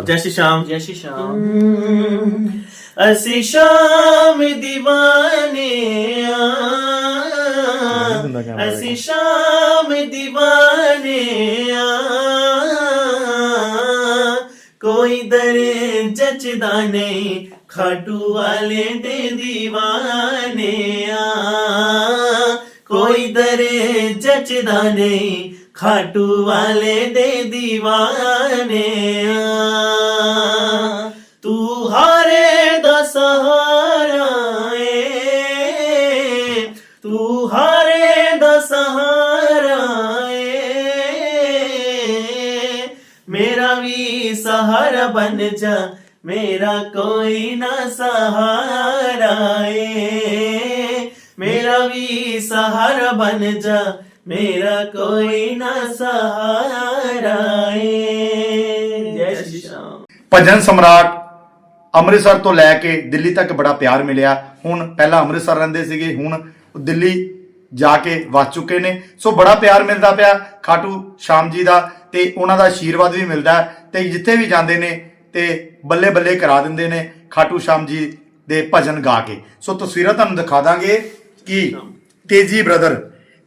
ਕਰ ਜੈ ਸ਼੍ਰੀ ਸ਼ਾਮ। ਜੈ ਸ਼੍ਰੀ ਸ਼ਾਮ ਅਸੀਂ ਸ਼ਾਮ دیਵਾਨੇ ਆ। ਅਸੀਂ ਸ਼ਾਮ دیਵਾਨੇ ਆ। ਕੋਈ ਦਰ ਜਚਦਾ ਨਹੀਂ ਖਾਟੂ ਵਾਲੇ ਦੇ دیਵਾਨੇ ਆ। ਕੋਈ ਦਰ ਜਚਦਾ ਨਹੀਂ ਖਾਟੂ ਵਾਲੇ ਦੇ دیਵਾਨੇ ਆ ਤੂੰ ਹਾਰੇ ਦਾ ਸਹਾਰਾ ਏ। ਤੂੰ ਹਾਰੇ ਦਾ ਸਹਾਰਾ ਏ। ਮੇਰਾ ਵੀ ਸਹਾਰਾ ਬਣ ਜਾ, ਮੇਰਾ ਕੋਈ ਨਾ ਸਹਾਰਾ ਏ। ਮੇਰਾ ਵੀ ਸਹਾਰਾ ਬਣ ਮੇਰਾ ਕੋਈ ਨਾ ਸਹਾਰਾ ਏ ਜੈ ਸ਼੍ਰੀ ਰਾਮ ਭਜਨ ਸਮਰਾਟ ਅੰਮ੍ਰਿਤਸਰ ਤੋਂ ਲੈ ਕੇ ਦਿੱਲੀ ਤੱਕ ਬੜਾ ਪਿਆਰ ਮਿਲਿਆ। ਹੁਣ ਪਹਿਲਾਂ ਅੰਮ੍ਰਿਤਸਰ ਰਹਿੰਦੇ ਸੀਗੇ ਹੁਣ ਦਿੱਲੀ ਜਾ ਕੇ ਵਸ ਚੁੱਕੇ ਨੇ। ਸੋ ਬੜਾ ਪਿਆਰ ਮਿਲਦਾ ਪਿਆ ਖਾਟੂ ਸ਼ਾਮ ਜੀ ਦਾ ਤੇ ਉਹਨਾਂ ਦਾ ਆਸ਼ੀਰਵਾਦ ਵੀ ਮਿਲਦਾ ਤੇ ਜਿੱਥੇ ਵੀ ਜਾਂਦੇ ਨੇ ਤੇ ਬੱਲੇ ਬੱਲੇ ਕਰਾ ਦਿੰਦੇ ਨੇ ਖਾਟੂ ਸ਼ਾਮ ਜੀ ਦੇ ਭਜਨ ਗਾ ਕੇ। ਸੋ ਤਸਵੀਰਾਂ ਤੁਹਾਨੂੰ ਦਿਖਾ ਦਾਂਗੇ ਕਿ ਤੇਜੀ ਬ੍ਰਦਰ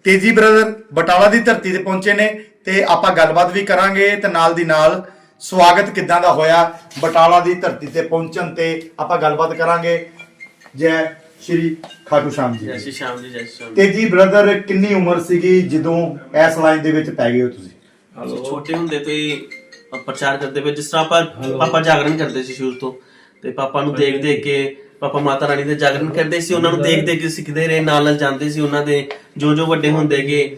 ਤੇਜੀ ਬ੍ਰਦਰ ਬਟਾਲਾ ਦੀ ਧਰਤੀ ਤੇ ਪਹੁੰਚੇ ਨੇ ਤੇ ਆਪਾਂ ਗੱਲਬਾਤ ਵੀ ਕਰਾਂਗੇ ਤੇ ਨਾਲ ਦੀ ਨਾਲ ਸਵਾਗਤ ਕਿੱਦਾਂ ਦਾ ਹੋਇਆ ਬਟਾਲਾ ਦੀ ਧਰਤੀ ਤੇ ਪਹੁੰਚਣ ਤੇ ਆਪਾਂ ਗੱਲਬਾਤ ਕਰਾਂਗੇ। ਜੈ ਸ਼੍ਰੀ ਖਾਟੂ ਸ਼ਾਮ ਜੀ। ਜੈ ਸ਼੍ਰੀ ਸ਼ਾਮ ਜੀ ਜੈ ਸ਼੍ਰੀ ਸ਼ਾਮ ਤੇਜੀ ਬ੍ਰਦਰ ਕਿੰਨੀ ਉਮਰ ਸੀਗੀ ਜਦੋਂ ਇਸ ਲਾਈਨ ਦੇ ਵਿੱਚ ਪੈ ਗਏ ਹੋ ਤੁਸੀਂ? ਅਸੀਂ ਛੋਟੇ ਹੁੰਦੇ ਤੋਂ ਹੀ ਪ੍ਰਚਾਰ ਕਰਦੇ ਪਏ ਜਿਸ ਤਰ੍ਹਾਂ ਆਪਾਂ ਪਾਪਾ ਜਾਗਰਣ ਕਰਦੇ ਸੀ ਸ਼ੁਰੂ ਤੋਂ। ਤੇ ਪਾਪਾ ਨੂੰ ਦੇਖ ਦੇਖ ਕੇ ਪਾਪਾ ਮਾਤਾ ਰਾਣੀ ਦੇ ਜਾਗਰਣ ਕਰਦੇ ਸੀ ਉਹਨਾਂ ਨੂੰ ਦੇਖ ਦੇਖ ਕੇ ਸਿੱਖਦੇ ਰਹੇ ਨਾਲ ਨਾਲ ਜਾਂਦੇ ਸੀ ਉਹਨਾਂ ਦੇ ਜੋ ਜੋ ਵੱਡੇ ਹੁੰਦੇ ਗਏ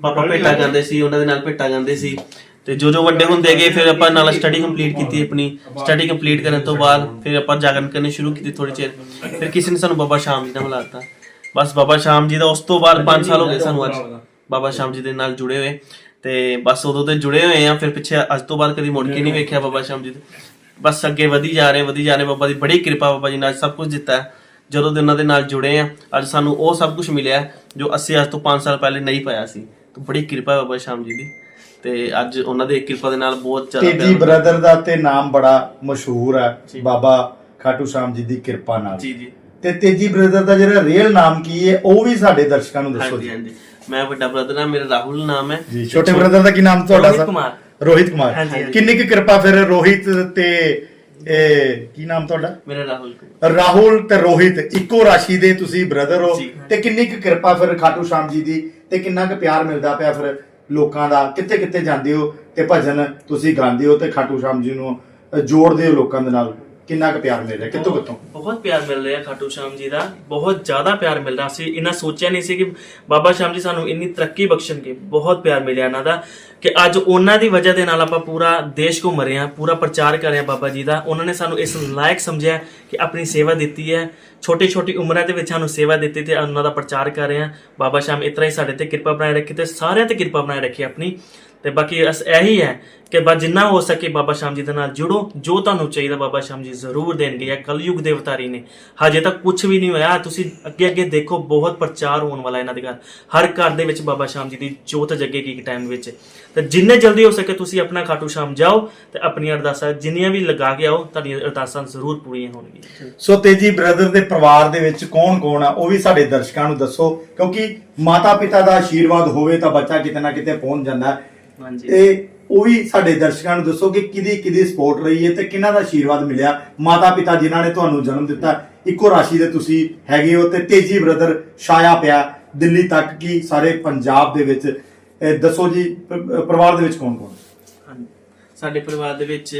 ਪਾਪਾ ਭੇਟਾ ਗਾਉਂਦੇ ਸੀ ਉਹਨਾਂ ਦੇ ਨਾਲ ਭੇਟਾ ਗਾਉਂਦੇ ਸੀ। ਤੇ ਜੋ ਜੋ ਵੱਡੇ ਹੁੰਦੇ ਗਏ ਫਿਰ ਆਪਾਂ ਨਾਲ ਸਟੱਡੀ ਕੰਪਲੀਟ ਕੀਤੀ ਆਪਣੀ। ਸਟੱਡੀ ਕੰਪਲੀਟ ਕਰਨ ਤੋਂ ਬਾਅਦ ਫਿਰ ਆਪਾਂ ਜਾਗਰਣ ਕਰਨੀ ਸ਼ੁਰੂ ਕੀਤੀ ਥੋੜੀ ਚਿਰ। ਫਿਰ ਕਿਸੇ ਨੇ ਸਾਨੂੰ ਬਾਬਾ ਸ਼ਾਮ ਜੀ ਨਾਲ ਮਿਲਾਤਾ। ਬਸ ਬਾਬਾ ਸ਼ਾਮ ਜੀ ਦਾ ਉਸ ਤੋਂ ਬਾਅਦ 5 ਸਾਲ ਹੋ ਗਏ ਸਾਨੂੰ ਅੱਜ। ਬਾਬਾ ਸ਼ਾਮ ਜੀ ਦੇ ਨਾਲ ਜੁੜੇ ਹੋਏ। ਤੇ ਬਸ ਉਦੋਂ ਤੇ ਜੁੜੇ ਹੋਏ ਆ ਫਿਰ ਪਿੱਛੇ ਅੱਜ ਤੋਂ ਬਾਅਦ ਕਦੀ ਮੁੜ ਕੇ ਨਹੀਂ ਵੇਖਿਆ ਬਾਬਾ ਸ਼ਾਮ ਜੀ ਦੇ। ਬਸ ਅੱਗੇ ਵਧੀ ਜਾ ਰਹੇ ਵਧੀ ਜਾ ਰਹੇ। ਬਾਬਾ ਦੀ ਬੜੀ ਕਿਰਪਾ ਬਾਬਾ ਜੀ ਨੇ ਅੱਜ ਸਭ ਕੁਝ ਦਿੱਤਾ ਹੈ। ਜਦੋਂ ਦੇ ਉਹਨਾਂ ਦੇ ਨਾਲ ਜੁੜੇ ਆ ਅੱਜ ਸਾਨੂੰ ਉਹ ਸਭ ਕੁਝ ਮਿਲਿਆ ਜੋ ਅਸੀਂ ਅੱਜ ਤੋਂ 5 ਸਾਲ ਪਹਿਲੇ ਨਹੀਂ ਪਾਇਆ ਸੀ। ਤਾਂ ਬੜੀ ਕਿਰਪਾ ਬਾਬਾ ਸ਼ਾਮ ਜੀ ਦੀ। ਤੇ ਅੱਜ ਉਹਨਾਂ ਦੇ ਕਿਰਪਾ ਦੇ ਨਾਲ ਬਹੁਤ ਜ਼ਿਆਦਾ ਤੇਜੀ ਪਿਆਰ- ਬ੍ਰਦਰ ਦਾ ਤੇ ਨਾਮ ਬੜਾ ਮਸ਼ਹੂਰ ਹੈ ਬਾਬਾ ਖਾਟੂ ਸ਼ਾਮ ਜੀ ਦੀ ਕਿਰਪਾ ਨਾਲ। ਜੀ ਜੀ। ਤੇ ਤੇਜੀ ਬ੍ਰਦਰ ਦਾ ਜਿਹੜਾ ਰੀਅਲ ਨਾਮ ਕੀ ਹੈ ਉਹ ਵੀ ਸਾਡੇ ਦਰਸ਼ਕਾਂ ਨੂੰ ਦੱਸੋ ਹਾਂਜੀ ਜੀ। ਹਾਂਜੀ। ਮੈਂ ਵੱਡਾ ਬ੍ਰਦਰ ਹਾਂ ਮੇਰਾ ਰਾਹੁਲ ਨਾਮ ਹੈ। ਜੀ ਛੋਟੇ ਬ੍ਰਦਰ ਦਾ ਕੀ ਨਾਮ ਤੁਹਾਡਾ ਰੋਹਿਤ ਸਰ? ਕੁਮਾਰ। ਰੋਹਿਤ ਕੁਮਾਰ ਹਾਂਜੀ, ਹਾਂਜੀ। ਕਿੰਨੀ ਕੁ ਕਿਰਪਾ ਫਿਰ ਰੋਹਿਤ ਤੇ ਇਹ ਕੀ ਨਾਮ ਤੁਹਾਡਾ ਮੇਰਾ ਰਾਹੁਲ ਕੁਮਾਰ। ਰਾਹੁਲ ਤੇ ਰੋਹਿਤ ਇੱਕੋ ਰਾਸ਼ੀ ਦੇ ਤੁਸੀਂ ਬ੍ਰਦਰ ਹੋ ਜੀ। ਤੇ ਕਿੰਨੀ ਕੁ ਕਿਰਪਾ ਫਿਰ ਖਾਟੂ ਸ਼ਾਮ ਜੀ ਦੀ ਤੇ ਕਿੰਨਾ ਕੁ ਪਿਆਰ ਮਿਲਦਾ ਪਿਆ ਫਿਰ ਲੋਕਾਂ ਦਾ ਕਿੱਥੇ ਕਿੱਥੇ ਜਾਂਦੇ ਹੋ ਤੇ ਭਜਨ ਤੁਸੀਂ ਗਾਉਂਦੇ ਹੋ ਤੇ ਖਾਟੂ ਸ਼ਾਮ ਜੀ ਨੂੰ ਅ, ਜੋੜਦੇ ਹੋ ਲੋਕਾਂ ਦੇ ਨਾਲ ਕਿੰਨਾ ਕੁ ਪਿਆਰ ਮਿਲ ਰਿਹਾ? ਕਿੱਥੋਂ ਕਿੱਥੋਂ? ਬਹੁਤ ਪਿਆਰ ਮਿਲ ਰਿਹਾ ਖਾਟੂ ਸ਼ਾਮ ਜੀ ਦਾ। ਬਹੁਤ ਜ਼ਿਆਦਾ ਪਿਆਰ ਮਿਲ ਰਿਹਾ। ਸੀ ਇਹਨਾਂ ਸੋਚਿਆ ਨਹੀਂ ਸੀ ਕਿ ਬਾਬਾ ਸ਼ਾਮ ਜੀ ਸਾਨੂੰ ਇੰਨੀ ਤਰੱਕੀ ਬਖਸ਼ਣਗੇ। ਬਹੁਤ ਪਿਆਰ ਮਿਲਿਆ ਇਹਨਾਂ ਦਾ ਕਿ ਅੱਜ ਉਹਨਾਂ ਦੀ ਵਜ੍ਹਾ ਦੇ ਨਾਲ ਆਪਾਂ ਪੂਰਾ ਦੇਸ਼ ਘੁੰਮ ਰਹੇ ਹਾਂ ਪੂਰਾ ਪ੍ਰਚਾਰ ਕਰ ਰਹੇ ਹਾਂ ਬਾਬਾ ਜੀ ਦਾ। ਉਹਨਾਂ ਨੇ ਸਾਨੂੰ ਇਸ ਲਾਇਕ ਸਮਝਿਆ ਕਿ ਆਪਣੀ ਸੇਵਾ ਦਿੱਤੀ ਹੈ। ਛੋਟੀ ਛੋਟੀ ਉਮਰਾਂ ਦੇ ਵਿੱਚ ਸਾਨੂੰ ਸੇਵਾ ਦਿੱਤੀ ਤੇ ਉਹਨਾਂ ਦਾ ਪ੍ਰਚਾਰ ਕਰ ਰਹੇ ਹਾਂ। ਬਾਬਾ ਸ਼ਾਮ ਇਤਰਾ ਹੀ ਸਾਡੇ ਤੇ ਕਿਰਪਾ ਬਣਾਏ ਰੱਖੇ ਤੇ ਸਾਰਿਆਂ ਤੇ ਕਿਰਪਾ ਬਣਾਏ ਰੱਖੇ ਆਪਣੀ। ਤੇ ਬਾਕੀ ਅਸ ਇਹੀ ਹੈ ਕਿ ਬਸ ਜਿੰਨਾ ਹੋ ਸਕੇ ਬਾਬਾ ਸ਼ਾਮ ਜੀ ਦੇ ਨਾਲ ਜੁੜੋ, ਜੋ ਤੁਹਾਨੂੰ ਚਾਹੀਦਾ ਬਾਬਾ ਸ਼ਾਮ ਜੀ ਜ਼ਰੂਰ ਦੇਣਗੇ, ਇਹ ਕਲਯੁਗ ਦੇ ਅਵਤਾਰੀ ਨੇ। ਹਜੇ ਤੱਕ ਕੁਝ ਵੀ ਨਹੀਂ ਹੋਇਆ, ਤੁਸੀਂ ਅੱਗੇ ਅੱਗੇ ਦੇਖੋ, ਬਹੁਤ ਪ੍ਰਚਾਰ ਹੋਣ ਵਾਲਾ ਇਹਨਾਂ ਦੇ ਘਰ। ਹਰ ਘਰ ਦੇ ਵਿੱਚ ਬਾਬਾ ਸ਼ਾਮ ਜੀ ਦੀ ਜੋਤ ਜੱਗੇਗੀ ਇੱਕ ਟਾਈਮ ਵਿੱਚ। ਤੇ ਜਿੰਨੇ ਜਲਦੀ ਹੋ ਸਕੇ ਤੁਸੀਂ ਆਪਣਾ ਖਾਟੂ ਸ਼ਾਮ ਜਾਓ ਤੇ ਆਪਣੀਆਂ ਅਰਦਾਸਾਂ ਜਿੰਨੀਆਂ ਵੀ ਲਗਾ ਕੇ ਆਓ, ਤੁਹਾਡੀਆਂ ਅਰਦਾਸਾਂ ਜ਼ਰੂਰ ਪੂਰੀਆਂ ਹੋਣਗੀਆਂ। ਸੋ ਤੇਜੀ ਬ੍ਰਦਰ ਦੇ ਪਰਿਵਾਰ ਦੇ ਵਿੱਚ ਕੌਣ ਕੌਣ ਆ, ਉਹ ਵੀ ਸਾਡੇ ਦਰਸ਼ਕਾਂ ਨੂੰ ਦੱਸੋ, ਕਿਉਂਕਿ ਮਾਤਾ ਪਿਤਾ ਦਾ ਆਸ਼ੀਰਵਾਦ ਹੋਵੇ ਤਾਂ ਬੱਚਾ ਕਿਤੇ ਨਾ ਕਿਤੇ ਪਹੁੰਚ ਜਾਂਦਾ ਹੈ। ਹਾਂਜੀ। ਤੇ ਉਹ ਵੀ ਸਾਡੇ ਦਰਸ਼ਕਾਂ ਨੂੰ ਦੱਸੋ ਕਿ ਕਿਹਦੀ ਕਿਹਦੀ ਸਪੋਰਟ ਰਹੀ ਹੈ ਤੇ ਕਿਹਨਾਂ ਦਾ ਆਸ਼ੀਰਵਾਦ ਮਿਲਿਆ? ਮਾਤਾ ਪਿਤਾ ਜਿਨ੍ਹਾਂ ਨੇ ਤੁਹਾਨੂੰ ਜਨਮ ਦਿੱਤਾ ਇੱਕੋ ਰਾਸ਼ੀ ਦੇ ਤੁਸੀਂ ਹੈਗੇ ਹੋ ਤੇ ਤੇਜੀ ਬ੍ਰਦਰ ਛਾਇਆ ਪਿਆ ਦਿੱਲੀ ਤੱਕ ਕੀ ਸਾਰੇ ਪੰਜਾਬ ਦੇ ਵਿੱਚ? ਦੱਸੋ ਜੀ ਪਰਿਵਾਰ ਦੇ ਵਿੱਚ ਕੌਣ ਕੌਣ ਹਾਂਜੀ। ਸਾਡੇ ਪਰਿਵਾਰ ਦੇ ਵਿੱਚ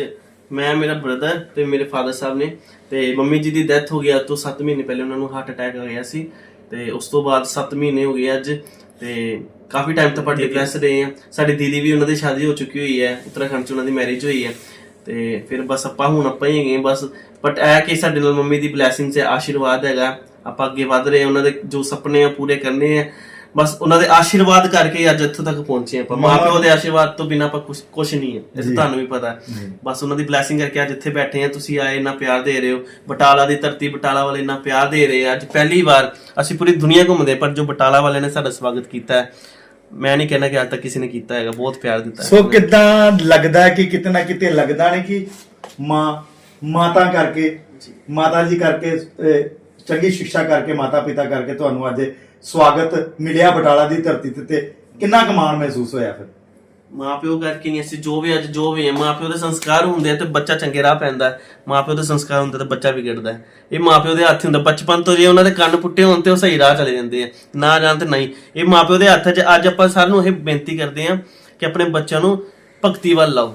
ਮੈਂ ਮੇਰਾ ਬ੍ਰਦਰ ਤੇ ਮੇਰੇ ਫਾਦਰ ਸਾਹਿਬ ਨੇ ਤੇ ਮੰਮੀ ਜੀ ਦੀ ਡੈਥ ਹੋ ਗਿਆ ਤੋਂ 7 ਮਹੀਨੇ ਪਹਿਲੇ ਉਹਨਾਂ ਨੂੰ ਹਾਰਟ ਅਟੈਕ ਆ ਗਿਆ ਸੀ। ਤੇ ਉਸ ਤੋਂ ਬਾਅਦ 7 ਮਹੀਨੇ ਹੋ ਗਏ ਅੱਜ ਤੇ ਕਾਫੀ ਟਾਈਮ ਤੋਂ ਆਪਾਂ ਡਿਪਰੈਸ ਰਹੇ ਆ ਸਾਡੀ ਦੀਦੀ ਵੀ ਉਹਨਾਂ ਦੀ ਸ਼ਾਦੀ ਹੋ ਚੁੱਕੀ ਹੋਈ ਹੈ ਉੱਤਰਾਖੰਡ ਚ ਉਹਨਾਂ ਦੀ ਮੈਰਿਜ ਹੋਈ ਹੈ। ਤੇ ਫਿਰ ਬਸ ਆਪਾਂ ਹੁਣ ਆਪਾਂ ਹੀ ਹੈਗੇ ਬਸ। ਬਟ ਇਹ ਕਿ ਸਾਡੇ ਨਾਲ ਮੰਮੀ ਦੀ ਬਲੇਸਿੰਗ ਤੇ ਆਸ਼ੀਰਵਾਦ ਹੈਗਾ ਆਪਾਂ ਅੱਗੇ ਵਧ ਰਹੇ ਉਹਨਾਂ ਦੇ ਜੋ ਸੁਪਨੇ ਆ ਪੂਰੇ ਕਰਨੇ ਆ। ਬਸ ਉਹਨਾਂ ਦੇ ਆਸ਼ੀਰਵਾਦ ਕਰਕੇ ਅੱਜ ਇੱਥੋਂ ਤੱਕ ਪਹੁੰਚੇ ਆਪਾਂ। ਮਾਂ ਪਿਓ ਦੇ ਆਸ਼ੀਰਵਾਦ ਤੋਂ ਬਿਨਾ ਆਪਾਂ ਕੁਝ ਕੁਝ ਨਹੀਂ ਹੈ। ਇਹ ਤੁਹਾਨੂੰ ਵੀ ਪਤਾ ਹੈ। ਬਸ ਉਹਨਾਂ ਦੀ ਬਲੇਸਿੰਗ ਕਰਕੇ ਅੱਜ ਇੱਥੇ ਬੈਠੇ ਆ ਤੁਸੀਂ ਆਏ ਇੰਨਾ ਪਿਆਰ ਦੇ ਰਹੇ ਹੋ। ਬਟਾਲਾ ਦੀ ਧਰਤੀ ਬਟਾਲਾ ਵਾਲੇ ਇੰਨਾ ਪਿਆਰ ਦੇ ਰਹੇ ਆ। ਅੱਜ ਪਹਿਲੀ ਵਾਰ ਅਸੀਂ ਪੂਰੀ ਦੁਨੀਆ ਘੁੰਮਦੇ ਪਰ ਜੋ ਬਟਾਲਾ ਵਾਲਿਆਂ ਨੇ ਸਾਡਾ ਸਵਾਗਤ ਕੀਤਾ ਹੈ ਮੈਂ ਨਹੀਂ ਕਹਿਣਾ ਕਿ ਅੱਜ ਤੱਕ ਕਿਸੇ ਨੇ ਕੀਤਾ ਹੈਗਾ। ਬਹੁਤ ਪਿਆਰ ਦਿੱਤਾ ਸੋ ਕਿਦਾਂ ਲੱਗਦਾ ਹੈ ਕਿ ਕਿਤੇ ਨਾ ਕਿਤੇ ਲੱਗਦਾ ਨਹੀਂ ਕਿ ਮਾਂ ਮਾਤਾ ਕਰਕੇ ਮਾਤਾ ਜੀ ਕਰਕੇ ਚੰਗੀ ਸਿੱਖਿਆ ਕਰਕੇ ਮਾਤਾ ਪਿਤਾ ਕਰਕੇ ਤੁਹਾਨੂੰ ਅੱਜ ਸਵਾਗਤ ਮਿਲਿਆ ਬਟਾਲਾ ਦੀ ਧਰਤੀ ਤੇ ਤੇ ਕਿੰਨਾ ਕੁ ਮਹਿਸੂਸ ਹੋਇਆ ਫਿਰ? ਮਾਪਿਓ ਕਰਕੇ ਨਹੀਂ, ਅਸੀਂ ਜੋ ਵੀ ਅੱਜ ਜੋ ਵੀ ਹੈ, ਮਾਪਿਓ ਦੇ ਸੰਸਕਾਰ ਹੁੰਦੇ ਆ ਤੇ ਬੱਚਾ ਚੰਗੇ ਰਾਹ ਪੈਂਦਾ ਹੈ। ਮਾਪਿਓ ਦੇ ਸੰਸਕਾਰ ਹੁੰਦੇ ਤਾਂ ਬੱਚਾ ਵਿਗੜਦਾ ਹੈ। ਇਹ ਮਾਪਿਓ ਦੇ ਹੱਥ ਹੁੰਦਾ। ਬਚਪਨ ਤੋਂ ਜੇ ਉਹਨਾਂ ਦੇ ਕੰਨ ਪੁੱਟੇ ਹੋਣ ਤੇ ਉਹ ਸਹੀ ਰਾਹ ਚਲੇ ਜਾਂਦੇ ਆ। ਨਾ ਜਾਣ ਤੇ ਨਹੀਂ। ਇਹ ਮਾਪਿਓ ਦੇ ਹੱਥ 'ਚ ਅੱਜ ਆਪਾਂ ਸਾਰਿਆਂ ਨੂੰ ਇਹ ਬੇਨਤੀ ਕਰਦੇ ਆ ਕਿ ਆਪਣੇ ਬੱਚਿਆਂ ਨੂੰ ਭਗਤੀ ਵੱਲ ਲਾਓ।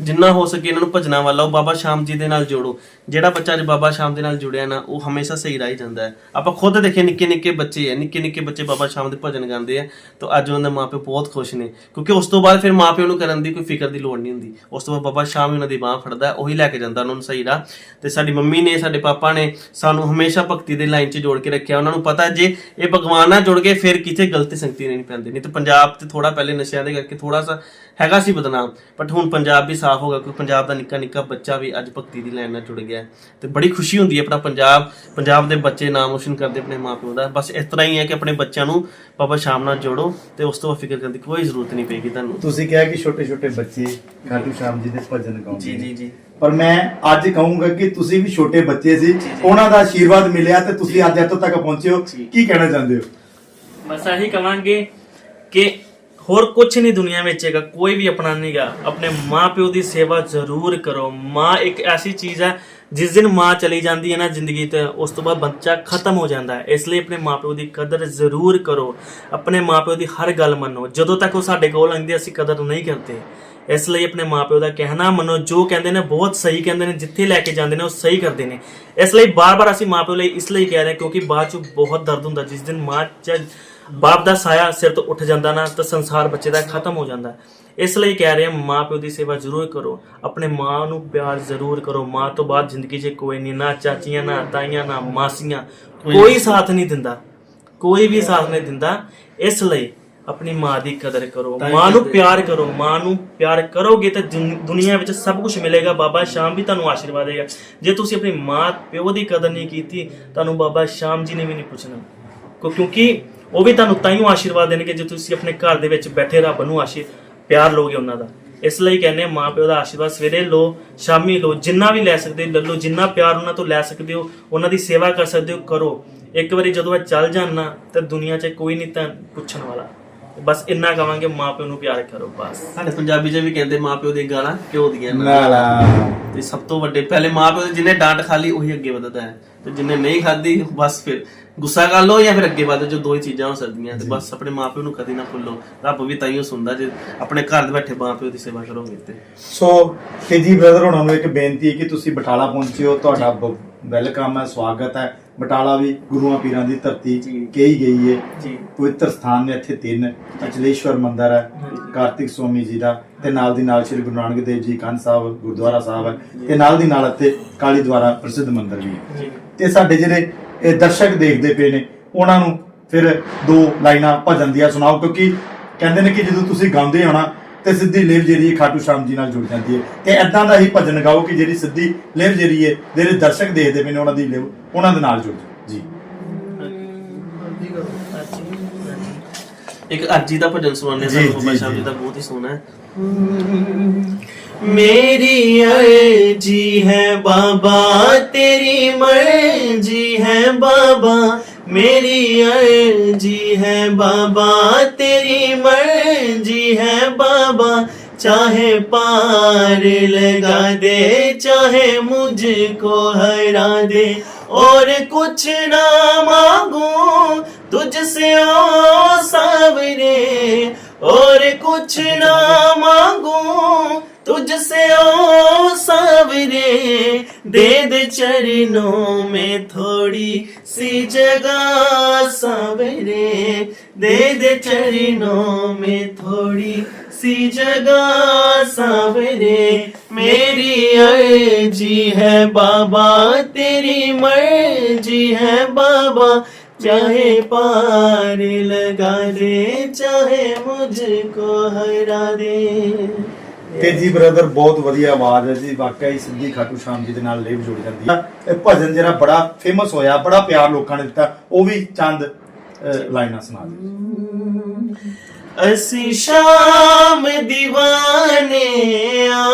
ਜਿੰਨਾ ਹੋ ਸਕੇ ਇਹਨਾਂ ਨੂੰ ਭਜਨਾ ਵੱਲ ਲਾਓ। ਬਾਬਾ ਸ਼ਾਮ ਜੀ ਦੇ ਨਾਲ ਜੋੜੋ। ਜਿਹੜਾ ਬੱਚਾ ਅੱਜ ਬਾਬਾ ਸ਼ਾਮ ਦੇ ਨਾਲ ਜੁੜਿਆ ਨਾ, ਉਹ ਹਮੇਸ਼ਾ ਸਹੀ ਰਾਹ ਹੀ ਜਾਂਦਾ ਹੈ। ਆਪਾਂ ਖੁਦ ਦੇਖੇ ਨਿੱਕੇ ਨਿੱਕੇ ਬੱਚੇ ਆ, ਨਿੱਕੇ ਨਿੱਕੇ ਬੱਚੇ ਬਾਬਾ ਸ਼ਾਮ ਦੇ ਭਜਨ ਗਾਉਂਦੇ ਆ, ਤਾਂ ਅੱਜ ਉਹਨਾਂ ਦੇ ਮਾਪੇ ਬਹੁਤ ਖੁਸ਼ ਨੇ। ਕਿਉਂਕਿ ਉਸ ਤੋਂ ਬਾਅਦ ਫਿਰ ਮਾਪਿਆਂ ਨੂੰ ਕਰਨ ਦੀ ਕੋਈ ਫਿਕਰ ਦੀ ਲੋੜ ਨਹੀਂ ਹੁੰਦੀ। ਉਸ ਤੋਂ ਬਾਅਦ ਬਾਬਾ ਸ਼ਾਮ ਹੀ ਉਹਨਾਂ ਦੀ ਬਾਹ ਫੜਦਾ ਉਹੀ ਲੈ ਕੇ ਜਾਂਦਾ ਉਹਨਾਂ ਨੂੰ ਸਹੀ ਰਾਹ। ਤੇ ਸਾਡੀ ਮੰਮੀ ਨੇ, ਸਾਡੇ ਪਾਪਾ ਨੇ ਸਾਨੂੰ ਹਮੇਸ਼ਾ ਭਗਤੀ ਦੇ ਲਾਈਨ 'ਚ ਜੋੜ ਕੇ ਰੱਖਿਆ। ਉਹਨਾਂ ਨੂੰ ਪਤਾ ਜੇ ਇਹ ਭਗਵਾਨ ਨਾਲ ਜੁੜ ਗਏ, ਫਿਰ ਕਿਤੇ ਗਲਤੀ ਸੰਗਤੀ ਨਹੀਂ ਪੈਂਦੀ। ਨਹੀਂ ਤਾਂ ਪੰਜਾਬ ਤੇ ਥੋੜਾ ਪਹਿਲੇ ਨਸ਼ਿਆਂ ਦੇ ਕਰਕੇ ਥੋੜਾ ਸਾ ਹੈਗਾ ਸੀ ਬਦਨਾਮ ਬਟ ਹੁਣ ਪੰਜਾਬ ਵੀ ਸਾਫ਼ ਹੋ ਗਿਆ, ਕਿਉਂਕਿ ਪੰਜਾਬ ਦਾ ਨਿੱਕਾ ਨਿੱਕਾ ਬੱਚਾ ਵੀ ਅੱਜ ਭਗਤੀ ਦੀ ਲਾਈਨ ਨਾਲ ਜੁੜ ਗਿਆ। ਹੈ ਤੇ ਬੜੀ ਖੁਸ਼ੀ ਹੁੰਦੀ ਹੈ ਆਪਣਾ ਪੰਜਾਬ ਪੰਜਾਬ ਦੇ ਬੱਚੇ ਨਾਮ ਰੋਸ਼ਨ ਕਰਦੇ ਆਪਣੇ ਮਾਪਿਓ ਦਾ। ਬਸ ਇਸ ਤਰ੍ਹਾਂ ਹੀ ਹੈ ਕਿ ਆਪਣੇ ਬੱਚਿਆਂ ਨੂੰ ਬਾਬਾ ਸ਼ਾਮ ਨਾਲ ਜੋੜੋ ਤੇ ਉਸ ਤੋਂ ਬਾਅਦ ਫਿਕਰ ਕਰਨ ਦੀ ਕੋਈ ਜ਼ਰੂਰਤ ਨਹੀਂ ਪਏਗੀ ਤੁਹਾਨੂੰ। ਤੁਸੀਂ ਕਿਹਾ ਕਿ ਛੋਟੇ ਛੋਟੇ ਬੱਚੇ ਖਾਟੂ ਸ਼ਾਮ ਜੀ ਦੇ ਭਜਨ ਗਾਉਂਦੇ ਜੀ। ਜੀ ਜੀ। ਪਰ ਮੈਂ ਅੱਜ ਕਹੂੰਗਾ ਕਿ ਤੁਸੀਂ ਵੀ ਛੋਟੇ ਬੱਚੇ ਸੀ ਉਹਨਾਂ ਦਾ ਆਸ਼ੀਰਵਾਦ ਮਿਲਿਆ ਤੇ ਤੁਸੀਂ ਅੱਜ ਇੱਥੋਂ ਤੱਕ ਪਹੁੰਚੇ ਹੋ। ਕੀ ਕਹਿਣਾ ਚਾਹੁੰਦੇ ਹੋ? ਬਸ ਇਹੀ ਕਵਾਂਗੇ ਕਿ ਹੋਰ ਕੁਝ ਨਹੀਂ ਦੁਨੀਆ ਵਿੱਚ ਹੈਗਾ ਕੋਈ ਵੀ ਆਪਣਾ ਨਹੀਂਗਾ ਆਪਣੇ ਮਾਪਿਓ ਦੀ ਸੇਵਾ ਜ਼ਰੂਰ ਕਰੋ। ਮਾਂ ਇੱਕ ਐਸੀ ਚੀਜ਼ ਹੈ ਜਿਸ ਦਿਨ ਮਾਂ ਚਲੀ ਜਾਂਦੀ ਹੈ ਨਾ ਜ਼ਿੰਦਗੀ ਤੇ, ਉਸ ਤੋਂ ਬਾਅਦ ਬੱਚਾ ਖਤਮ ਹੋ ਜਾਂਦਾ ਹੈ। ਇਸ ਲਈ ਆਪਣੇ ਮਾਪਿਓ ਦੀ ਕਦਰ ਜ਼ਰੂਰ ਕਰੋ। ਆਪਣੇ ਮਾਪਿਓ ਦੀ ਹਰ ਗੱਲ ਮੰਨੋ। ਜਦੋਂ ਤੱਕ ਉਹ ਸਾਡੇ ਕੋਲ ਆਉਂਦੇ ਅਸੀਂ ਕਦਰ ਨਹੀਂ ਕਰਦੇ। ਇਸ ਲਈ ਆਪਣੇ ਮਾਪਿਓ ਦਾ ਕਹਿਣਾ ਮੰਨੋ, ਜੋ ਕਹਿੰਦੇ ਨੇ ਬਹੁਤ ਸਹੀ ਕਹਿੰਦੇ ਨੇ, ਜਿੱਥੇ ਲੈ ਕੇ ਜਾਂਦੇ ਨੇ, ਉਹ ਸਹੀ ਕਰਦੇ ਨੇ। ਇਸ ਲਈ ਬਾਰ-ਬਾਰ ਅਸੀਂ ਮਾਪਿਓ ਲਈ ਇਸ ਲਈ ਕਹਿ ਰਹੇ ਕਿਉਂਕਿ ਬਾਅਦ ਚ ਬਹੁਤ ਦਰਦ ਹੁੰਦਾ। ਜਿਸ ਦਿਨ ਮਾਂ ਜਾਂ ਬਾਪ ਦਾ ਸਾਇਆ ਸਿਰ ਤੋਂ ਉੱਠ ਜਾਂਦਾ ਨਾ ਤਾਂ ਸੰਸਾਰ ਬੱਚੇ ਦਾ ਖਤਮ ਹੋ ਜਾਂਦਾ। ਇਸ ਲਈ ਕਹਿ ਰਹੇ ਹਾਂ ਮਾਂ ਪਿਓ ਦੀ ਸੇਵਾ ਜ਼ਰੂਰ ਕਰੋ। ਆਪਣੇ ਮਾਂ ਨੂੰ ਪਿਆਰ ਜ਼ਰੂਰ ਕਰੋ। ਮਾਂ ਤੋਂ ਬਾਅਦ ਜ਼ਿੰਦਗੀ 'ਚ ਕੋਈ ਨਹੀਂ ਨਾ ਚਾਚੀਆਂ ਨਾ ਤਾਈਆਂ ਨਾ ਮਾਸੀਆਂ। ਕੋਈ ਸਾਥ ਨਹੀਂ ਦਿੰਦਾ। ਕੋਈ ਵੀ ਸਾਥ ਨਹੀਂ ਦਿੰਦਾ। ਇਸ ਲਈ ਆਪਣੀ ਮਾਂ ਦੀ ਕਦਰ ਕਰੋ। ਮਾਂ ਨੂੰ ਪਿਆਰ ਕਰੋ। ਮਾਂ ਨੂੰ ਪਿਆਰ ਕਰੋਗੇ ਤਾਂ ਦੁਨ- ਦੁਨੀਆ ਵਿੱਚ ਸਭ ਕੁਝ ਮਿਲੇਗਾ। ਬਾਬਾ ਸ਼ਾਮ ਵੀ ਤੁਹਾਨੂੰ ਆਸ਼ੀਰਵਾਦ ਦੇਗਾ। ਜੇ ਤੁਸੀਂ ਆਪਣੀ ਮਾਂ ਪਿਓ ਦੀ ਕਦਰ ਨਹੀਂ ਕੀਤੀ ਤੁਹਾਨੂੰ ਬਾਬਾ ਸ਼ਾਮ ਜੀ ਨੇ ਵੀ ਨਹੀਂ ਪੁੱਛਣਾ। ਕਿਉਂ- ਕਿਉਂਕਿ ਉਹ ਵੀ ਤੁਹਾਨੂੰ ਤਾਂ ਹੀ ਆਸ਼ੀਰਵਾਦ ਦੇਣਗੇ ਜੇ ਤੁਸੀਂ ਆਪਣੇ ਘਰ ਦੇ ਵਿੱਚ ਬੈਠੇ ਰੱਬ ਨੂੰ ਆਸ਼ੀ ਪਿਆਰ ਲੋਗੇ ਉਹਨਾਂ ਦਾ। ਇਸ ਲਈ ਕਹਿੰਦੇ ਆ ਮਾਂ ਪਿਓ ਦਾ ਆਸ਼ੀਰਵਾਦ ਸਵੇਰੇ ਲਓ ਸ਼ਾਮੀ ਲਓ ਜਿੰਨਾ ਵੀ ਲੈ ਸਕਦੇ ਹੋ ਲੈ ਲਓ ਜਿੰਨਾ ਪਿਆਰ ਉਹਨਾਂ ਤੋਂ ਲੈ ਸਕਦੇ ਹੋ ਉਹਨਾਂ ਦੀ ਸੇਵਾ ਕਰ ਸਕਦੇ ਹੋ ਕਰੋ। ਇੱਕ ਵਾਰੀ ਜਦੋਂ ਇਹ ਚੱਲ ਜਾਣ ਤਾਂ ਦੁਨੀਆ 'ਚ ਕੋਈ ਨਹੀਂ ਤਾਂ ਪੁੱਛਣ ਵਾਲਾ। ਬਸ ਇੰਨਾ ਕਵਾਂਗੇ ਮਾਂ ਪਿਓ ਨੂੰ ਪਿਆਰ ਕਰੋ ਬਸ। ਸਾਡੇ ਪੰਜਾਬੀ 'ਚ ਵੀ ਕਹਿੰਦੇ ਮਾਪਿਓ ਦੀਆਂ ਗਾਲਾਂ ਕਿਉਂ ਦੀਆਂ ਨਾ। ਨਾ ਲਾ ਤੇ ਸਭ ਤੋਂ ਵੱਡੇ ਪਹਿਲੇ ਮਾਪਿਓ ਦੇ ਜਿਹਨੇ ਡਾਂਟ ਖਾ ਲਈ ਉਹੀ ਅੱਗੇ ਵਧਦਾ ਹੈ। ਤੇ ਜਿਹਨੇ ਨਹੀਂ ਖਾਦੀ ਬਸ ਫਿਰ। ਗੁੱਸਾ ਕਰ ਲਓ ਜਾਂ ਫਿਰ ਅੱਗੇ ਵਧੋ ਜੋ ਦੋ ਹੀ ਚੀਜ਼ਾਂ ਹੋ ਸਕਦੀਆਂ ਤੇ ਬਸ ਆਪਣੇ ਮਾਪਿਓ ਨੂੰ ਕਦੀ ਨਾ ਭੁੱਲੋ। ਰੱਬ ਵੀ ਤਾਈਓ ਸੁਣਦਾ ਜੇ ਆਪਣੇ ਘਰ ਦੇ ਬੈਠੇ ਮਾਪਿਓ ਦੀ ਸੇਵਾ ਕਰੋਗੇ ਤੇ। ਸੋ ਕੇਜੀ ਬ੍ਰਦਰ ਹੋਣਾ ਨੂੰ ਇੱਕ ਬੇਨਤੀ ਹੈ ਕਿ ਤੁਸੀਂ ਬਟਾਲਾ ਪਹੁੰਚੇ ਹੋ ਤੁਹਾਡਾ ਵੈਲਕਮ ਹੈ ਸਵਾਗਤ ਹੈ। ਬਟਾਲਾ ਵੀ ਗੁਰੂਆਂ ਪੀਰਾਂ ਦੀ ਧਰਤੀ। ਕਹੀ ਗਈ ਹੈ ਜੀ। ਪਵਿੱਤਰ ਸਥਾਨ ਨੇ ਇੱਥੇ ਤਿੰਨ ਅਚਲੇਸ਼ਵਰ ਮੰਦਿਰ ਹੈ ਕਾਰਤਿਕ ਸਵਾਮੀ ਜੀ ਦਾ ਤੇ ਨਾਲ ਦੀ ਨਾਲ ਸ੍ਰੀ ਗੁਰੂ ਨਾਨਕ ਦੇਵ ਜੀ ਕੰਨ ਸਾਹਿਬ ਗੁਰਦੁਆਰਾ ਸਾਹਿਬ ਹੈ ਤੇ ਨਾਲ ਦੀ ਨਾਲ ਇੱਥੇ ਕਾਲੀ ਦੁਆਰਾ ਪ੍ਰਸਿੱਧ ਮੰਦਿਰ ਵੀ ਹੈ। ਤੇ ਸਾਡੇ ਜਿਹੜੇ ਇਹ ਦਰਸ਼ਕ ਦੇਖਦੇ ਪਏ ਨੇ ਉਹਨਾਂ ਨੂੰ ਫਿਰ ਦੋ ਲਾਈਨਾਂ ਭਜਨ ਦੀਆਂ ਸੁਣਾਓ ਕਿਉਂਕਿ ਕਹਿੰਦੇ ਨੇ ਕਿ ਜਦੋਂ ਤੁਸੀਂ ਗਾਉਂਦੇ ਹੋ ਨਾ ਤੇ ਸਿੱਧੀ ਲਿਵ ਜਿਹੜੀ ਖਾਟੂ ਸ਼ਾਮ ਜੀ ਨਾਲ ਜੁੜ ਜਾਂਦੀ ਹੈ ਤੇ ਐਦਾਂ ਦਾ ਹੀ ਭਜਨ ਗਾਓ ਕਿ ਜਿਹੜੀ ਸਿੱਧੀ ਲਿਵ ਜਿਹੜੀ ਹੈ ਜਿਹੜੇ ਦਰਸ਼ਕ ਦੇਖਦੇ ਪਏ ਨੇ ਉਹਨਾਂ ਦੀ ਲਿਵ ਉਹਨਾਂ ਦੇ ਨਾਲ ਜੁੜ। ਜੀ ਇੱਕ ਅਰਜੀ ਦਾ ਭਜਨ ਜੀ, ਸਾਨੂੰ ਜੀ, ਬਾਬਾ ਸ਼ਾਮ ਜੀ। ਜੀ ਦਾ ਬਹੁਤ ਹੀ ਸੋਹਣਾ ਹੈ मेरी अर्जी है बाबा, तेरी मर्ज़ी है बाबा। मेरी अर्जी है बाबा, तेरी मर्ज़ी है बाबा। चाहे पार लगा दे, चाहे मुझको हरा दे। और कुछ ना मांगू चरणों में थोड़ी सी जगह सावरे दे दे चरणों में थोड़ी सी जगह सावरे मेरी अर्जी है बाबा, तेरी मर्ज़ी है बाबा, चाहे पार लगा दे, चाहे मुझको हरा दे। ਤੇ ਜੀ ਬ੍ਰਦਰ ਬਹੁਤ ਵਧੀਆ ਆਵਾਜ਼ ਹੈ ਜੀ। ਵਾਕਿਆ ਹੀ ਸਿੱਧੀ ਖਾਟੂ ਸ਼ਾਮ ਜੀ ਦੇ ਨਾਲ ਲੇਵ ਜੁੜ ਜਾਂਦੀ ਹੈ। ਇਹ ਭਜਨ ਜਿਹੜਾ ਬੜਾ ਫੇਮਸ ਹੋਇਆ, ਬੜਾ ਪਿਆਰ ਲੋਕਾਂ ਨੇ ਦਿੱਤਾ, ਉਹ ਵੀ ਚੰਦ ਲਾਈਨਾਂ ਸੁਣਾ ਦੇ ਅਸੀਂ ਸ਼ਾਮ دیਵਾਨੇ ਆ।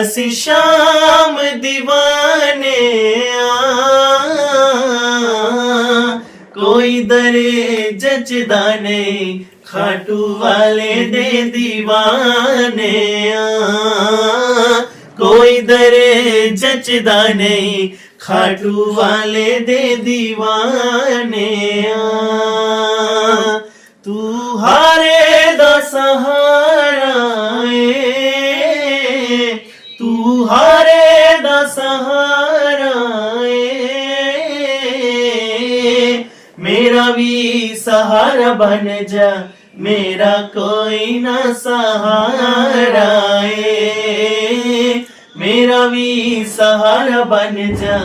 ਅਸੀਂ ਸ਼ਾਮ دیਵਾਨੇ ਆ। ਕੋਈ ਦਰੇ ਜਚਦਾ ਨਹੀਂ ਖਾਟੂ ਵਾਲੇ ਦੇ دیਵਾਨਿਆ ਕੋਈ ਦਰੇ ਜਚਦਾ ਨਹੀਂ, ਖਾਟੂ ਵਾਲੇ ਦੇ دیਵਾਨਿਆ ਤੂੰ ਹਾਰੇ ਦਾ ਸਹਾਰਾ ਏ, ਤੂੰ ਹਾਰੇ ਦਾ ਸਹਾਰਾ ਏ। ਮੇਰਾ ਵੀ ਸਹਾਰਾ ਬਣ ਜਾ। ਮੇਰਾ ਕੋਈ ਨਾ ਸਹਾਰਾ ਏ ਮੇਰਾ ਵੀ ਸਹਾਰਾ ਬਣ ਜਾ।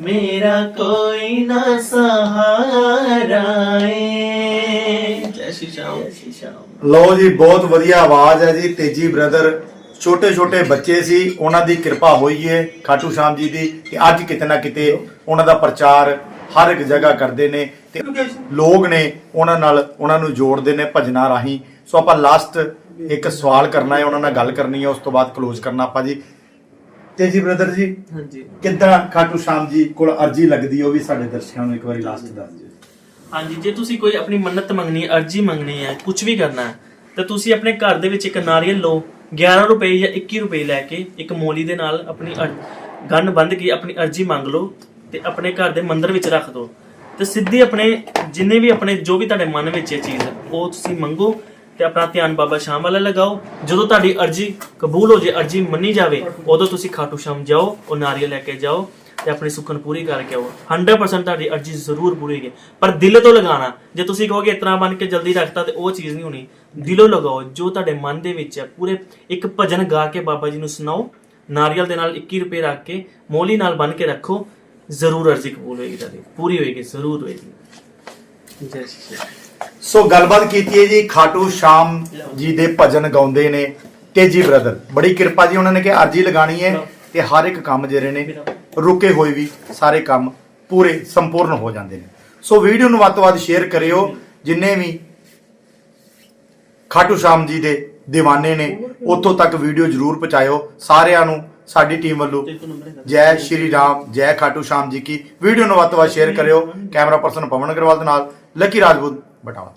ਮੇਰਾ ਕੋਈ ਨਾ ਸਹਾਰਾ ਏ ਜੈ ਸ਼੍ਰੀ ਸ਼ਾਮ ਜੈ ਸ਼੍ਰੀ ਸ਼ਾਮ ਲਓ ਜੀ ਬਹੁਤ ਵਧੀਆ ਆਵਾਜ਼ ਹੈ ਜੀ। ਤੇਜੀ ਬ੍ਰਦਰ ਛੋਟੇ ਛੋਟੇ ਬੱਚੇ ਸੀ ਉਹਨਾਂ ਦੀ ਕਿਰਪਾ ਹੋਈ ਏ ਖਾਟੂ ਸ਼ਾਮ ਜੀ ਦੀ ਕਿ ਅੱਜ ਕਿਤੇ ਨਾ ਕਿਤੇ ਉਹਨਾਂ ਦਾ ਪ੍ਰਚਾਰ ਹਰ ਇੱਕ ਜਗ੍ਹਾ ਕਰਦੇ ਨੇ ਤੇ ਲੋਕ ਨੇ ਉਹਨਾਂ ਨਾਲ ਉਹਨਾਂ ਨੂੰ ਜੋੜਦੇ ਨੇ ਭਜਨਾਂ ਰਾਹੀਂ। ਸੋ ਆਪਾਂ ਲਾਸਟ ਇੱਕ ਸਵਾਲ ਕਰਨਾ ਹੈ ਉਹਨਾਂ ਨਾਲ ਗੱਲ ਕਰਨੀ ਹੈ ਉਸ ਤੋਂ ਬਾਅਦ ਕਲੋਜ਼ ਕਰਨਾ ਆਪਾਂ ਜੀ। ਤੇਜੀ ਬ੍ਰਦਰ ਜੀ ਹਾਂਜੀ। ਕਿੱਦਾਂ ਖਾਟੂ ਸ਼ਾਮ ਜੀ ਕੋਲ ਅਰਜੀ ਲੱਗਦੀ ਉਹ ਵੀ ਸਾਡੇ ਦਰਸ਼ਕਾਂ ਨੂੰ ਇੱਕ ਵਾਰੀ ਲਾਸਟ ਦੱਸ ਦਿਓ। ਹਾਂਜੀ ਜੇ ਤੁਸੀਂ ਕੋਈ ਆਪਣੀ ਮੰਨਤ ਮੰਗਣੀ ਹੈ ਅਰਜੀ ਮੰਗਣੀ ਹੈ ਕੁਝ ਵੀ ਕਰਨਾ ਹੈ ਤਾਂ ਤੁਸੀਂ ਆਪਣੇ ਘਰ ਦੇ ਵਿੱਚ ਇੱਕ ਨਾਰੀਅਲ ਲਓ 11 ਰੁਪਏ ਜਾਂ 21 ਰੁਪਏ ਲੈ ਕੇ ਇੱਕ ਮੋਲੀ ਦੇ ਨਾਲ ਆਪਣੀ ਗੰਨ ਬੰਦ ਕੇ ਆਪਣੀ ਅਰਜੀ ਮੰਗ ਲਓ। ਤੇ ਆਪਣੇ ਘਰ ਦੇ ਮੰਦਰ ਵਿੱਚ ਰੱਖ ਦਿਓ ਤੇ ਸਿੱਧੀ ਆਪਣੇ, ਜਿੰਨੇ ਵੀ ਆਪਣੇ, ਜੋ ਵੀ ਤੁਹਾਡੇ ਮਨ ਵਿੱਚ ਹੈ ਚੀਜ਼ ਉਹ ਤੁਸੀਂ ਮੰਗੋ ਤੇ ਆਪਣਾ ਧਿਆਨ ਬਾਬਾ ਸ਼ਾਮ ਵਾਲਾ ਲਗਾਓ। ਜਦੋਂ ਤੁਹਾਡੀ ਅਰਜੀ ਕਬੂਲ ਹੋ ਜੇ, ਅਰਜੀ ਮੰਨੀ ਜਾਵੇ, ਉਦੋਂ ਤੁਸੀਂ ਖਾਟੂ ਸ਼ਾਮ ਜਾਓ, ਉਹ ਨਾਰੀਅਲ ਲੈ ਕੇ ਜਾਓ ਤੇ ਆਪਣੀ ਸੁੱਖਨ ਪੂਰੀ ਕਰਕੇ ਆਓ। 100% ਤੁਹਾਡੀ ਅਰਜੀ ਜ਼ਰੂਰ ਪੂਰੀ ਹੋਏਗੀ। ਪਰ ਦਿਲ ਤੋਂ ਲਗਾਉਣਾ, ਜੇ ਤੁਸੀਂ ਕਹੋਗੇ ਇਤਨਾ ਬਣ ਕੇ ਜਲਦੀ ਰੱਖਤਾ ਤੇ ਉਹ ਚੀਜ਼ ਨਹੀਂ ਹੋਣੀ, ਦਿਲੋਂ ਲਗਾਓ, ਜੋ ਤੁਹਾਡੇ ਮਨ ਦੇ ਵਿੱਚ ਹੈ, ਪੂਰੇ ਇੱਕ ਭਜਨ ਗਾ ਕੇ ਬਾਬਾ ਜੀ ਨੂੰ ਸੁਣਾਓ, ਨਾਰੀਅਲ ਦੇ ਨਾਲ 21 ਰੁਪਏ ਰੱਖ ਕੇ, ਮੋਲੀ ਨਾਲ ਬਨ ਕੇ ਰੱਖੋ ਜ਼ਰੂਰ ਅਰਜੀ ਕਬੂਲ ਹੋਏਗੀ ਤੁਹਾਡੀ ਪੂਰੀ ਹੋਏਗੀ ਜ਼ਰੂਰ ਹੋਏਗੀ। ਜੈ ਸ਼੍ਰੀ ਸ਼ਾਮ ਸੋ ਗੱਲਬਾਤ ਕੀਤੀ ਹੈ ਜੀ ਖਾਟੂ ਸ਼ਾਮ ਜੀ ਦੇ ਭਜਨ ਗਾਉਂਦੇ ਨੇ ਤੇਜੀ ਬ੍ਰਦਰ। ਬੜੀ ਕਿਰਪਾ ਜੀ ਉਹਨਾਂ ਨੇ ਕਿ ਅਰਜੀ ਲਗਾਣੀ ਹੈ ਤੇ ਹਰ ਇੱਕ ਕੰਮ ਜਿਹੜੇ ਨੇ ਰੁਕੇ ਹੋਏ ਵੀ ਸਾਰੇ ਕੰਮ ਪੂਰੇ ਸੰਪੂਰਨ ਹੋ ਜਾਂਦੇ ਨੇ। ਸੋ ਵੀਡੀਓ ਨੂੰ ਵੱਧ ਤੋਂ ਵੱਧ ਸ਼ੇਅਰ ਕਰਿਓ ਜਿੰਨੇ ਵੀ ਖਾਟੂ ਸ਼ਾਮ ਜੀ ਦੇ دیਵਾਨੇ ਨੇ ਉੱਥੋਂ ਤੱਕ ਵੀਡੀਓ ਜਰੂਰ ਪਹੁੰਚਾਇਓ ਸਾਰਿਆਂ ਨੂੰ ਸਾਡੀ ਟੀਮ ਵੱਲੋਂ। ਜੈ ਸ਼੍ਰੀ ਰਾਮ, ਜੈ ਖਾਟੂ ਸ਼ਾਮ ਜੀ ਕੀ। ਵੀਡੀਓ ਨੂੰ ਵੱਧ ਤੋਂ ਵੱਧ ਸ਼ੇਅਰ ਕਰਿਓ। ਕੈਮਰਾ ਪਰਸਨ ਪਵਨ ਅਗਰਵਾਲ ਦੇ ਨਾਲ, ਲੱਕੀ ਰਾਜਪੂਤ, ਬਟਾਲਾ।